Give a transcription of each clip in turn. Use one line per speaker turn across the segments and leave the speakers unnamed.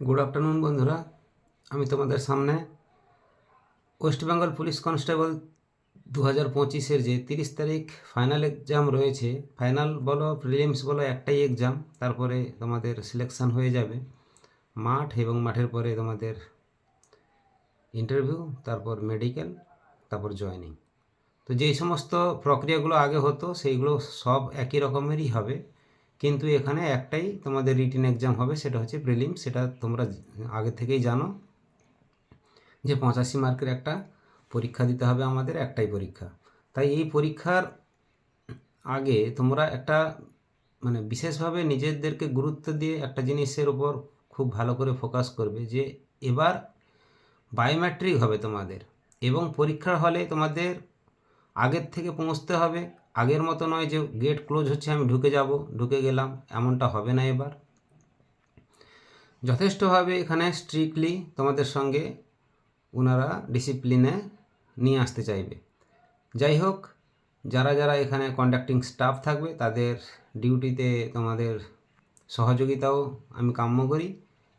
Good afternoon বন্ধুরা। আমি তোমাদের সামনে ওয়েস্ট বেঙ্গল পুলিশ কনস্টেবল দু হাজার পঁচিশের যে তিরিশ তারিখ ফাইনাল এক্সাম রয়েছে ফাইনাল বলো প্রিলিমস বলো, একটাই এক্সাম তারপরে তোমাদের সিলেকশান হয়ে যাবে। মাঠ এবং মাঠের পরে তোমাদের ইন্টারভিউ তারপর মেডিকেল তারপর জয়েনিং তো যেই সমস্ত প্রক্রিয়াগুলো আগে হতো, সেইগুলো সব একই রকমেরই হবে। কিন্তু এখানে একটাই তোমাদের রিটেন এক্সাম হবে, সেটা হচ্ছে প্রিলিম সেটা তোমরা আগে থেকেই জানো যে পঁচাশি মার্কের একটা পরীক্ষা দিতে হবে আমাদের, একটাই পরীক্ষা। তাই এই পরীক্ষার আগে তোমরা একটা মানে বিশেষভাবে নিজেদেরকে গুরুত্ব দিয়ে একটা জিনিসের উপর খুব ভালো করে ফোকাস করবে যে এবার বায়োমেট্রিক হবে তোমাদের এবং পরীক্ষার হলে তোমাদের আগের থেকে পৌঁছতে হবে। আগের মতো নয় যে গেট ক্লোজ হচ্ছে, আমি ঢুকে যাব। ঢুকে গেলাম, এমনটা হবে না এবার। যথেষ্টভাবে এখানে স্ট্রিক্টলি তোমাদের সঙ্গে ওনারা ডিসিপ্লিনে নিয়ে আসতে চাইবে। যাই হোক, যারা যারা এখানে কন্ডাক্টিং স্টাফ থাকবে, তাদের ডিউটিতে তোমাদের সহযোগিতাও আমি কাম্য করি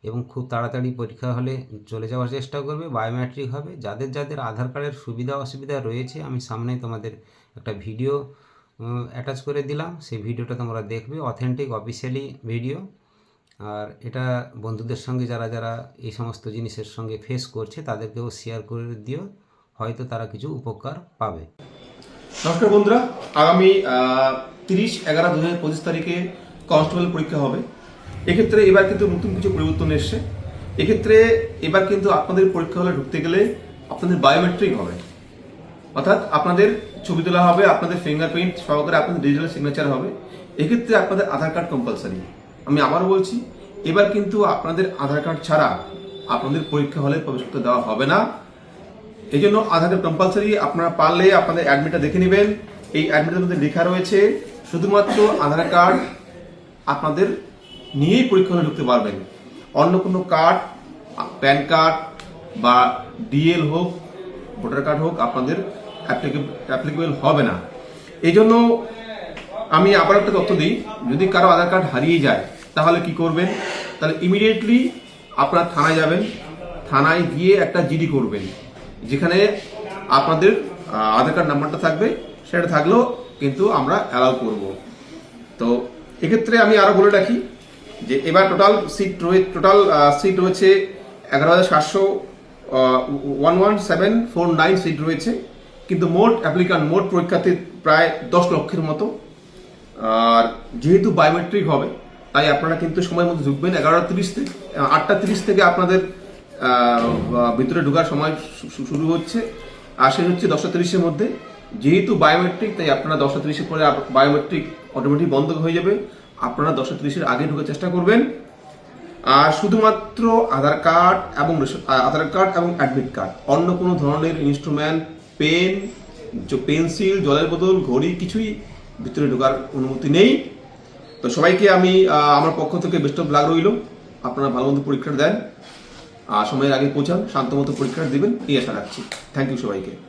এবং খুব তাড়াতাড়ি পরীক্ষা হলে চলে যাওয়ার চেষ্টা করবে বায়োমেট্রিক হবে। যাদের যাদের আধার কার্ডের সুবিধা অসুবিধা রয়েছে, আমি সামনে তোমাদের একটা ভিডিও অ্যাটাচ করে দিলাম। সেই ভিডিওটা তোমরা দেখবে অথেন্টিক অফিসিয়ালি ভিডিও আর এটা বন্ধুদের সঙ্গে যারা যারা এই সমস্ত জিনিসের সঙ্গে ফেস করছে, তাদেরকেও শেয়ার করে দিও। হয়তো তারা কিছু উপকার পাবে।
নমস্কার বন্ধুরা, আগামী তিরিশ এগারো দু হাজার পঁচিশ তারিখে কনস্টেবল পরীক্ষা হবে। এক্ষেত্রে এবার কিন্তু নতুন কিছু পরিবর্তন এসছে। এক্ষেত্রে এবার কিন্তু আপনাদের পরীক্ষা হলে ঢুকতে গেলে আপনাদের বায়োমেট্রিক হবে। অর্থাৎ আপনাদের ছবি তোলা হবে, আপনাদের ফিঙ্গারপ্রিন্ট সহকারে আপনাদের ডিজিটাল সিগনেচার হবে। এক্ষেত্রে আপনাদের আধার কার্ড কম্পালসারি আমি আবার বলছি, এবার কিন্তু আপনাদের আধার কার্ড ছাড়া আপনাদের পরীক্ষা হলে প্রবেশ করতে দেওয়া হবে না। এই জন্য আধার কার্ড কম্পালসারি আপনারা পারলে আপনাদের অ্যাডমিটটা দেখে নেবেন। এই অ্যাডমিটের মধ্যে লেখা রয়েছে, শুধুমাত্র আধার কার্ড আপনাদের নিয়েই পরীক্ষা হলে ঢুকতে পারবেন। অন্য কোনো কার্ড প্যান কার্ড বা ডিএল হোক ভোটার কার্ড হোক, আপনাদের অ্যাপ্লিকেবল হবে না। এই জন্য আমি আবার একটা তথ্য দিই, যদি কারও আধার কার্ড হারিয়ে যায়, তাহলে কি করবেন? তাহলে ইমিডিয়েটলি আপনার থানায় যাবেন, থানায় গিয়ে একটা জিডি করবেন, যেখানে আপনাদের আধার কার্ড নাম্বারটা থাকবে, সেটা থাকলেও কিন্তু আমরা অ্যালাউ করব। তো এক্ষেত্রে আমি আরও বলে রাখি যে এবার টোটাল সিট রয়ে টোটাল সিট রয়েছে এগারো হাজার সাতশো one one seven four nine seat রয়েছে। কিন্তু মোট অ্যাপ্লিকান্ট মোট পরীক্ষার্থী প্রায় দশ লক্ষের মতো। আর যেহেতু বায়োমেট্রিক হবে, তাই আপনারা কিন্তু সময়ের মধ্যে ঢুকবেন। এগারোটা তিরিশ থেকে আটটা তিরিশ থেকে আপনাদের ভিতরে ঢোকার সময় শুরু হচ্ছে। আর সে হচ্ছে দশটা তিরিশের মধ্যে। যেহেতু বায়োমেট্রিক তাই আপনারা দশটা তিরিশের পরে বায়োমেট্রিক অটোমেটিক বন্ধ হয়ে যাবে। আপনারা দশটা তিরিশের আগে ঢোকার চেষ্টা করবেন। আর শুধুমাত্র আধার কার্ড এবং আধার কার্ড এবং অ্যাডমিট কার্ড অন্য কোনো ধরনের ইনস্ট্রুমেন্ট পেন পেন্সিল, জলের বোতল, ঘড়ি, কিছুই ভিতরে ঢোকার অনুমতি নেই। তো সবাইকে আমি আমার পক্ষ থেকে বেস্ট অফ লাগ রইল। আপনারা ভালো মতো পরীক্ষাটা দেন। আর সময়ের আগে পৌঁছান, শান্ত মতো পরীক্ষাটা দেবেন, এই আশা রাখছি। থ্যাংক ইউ সবাইকে।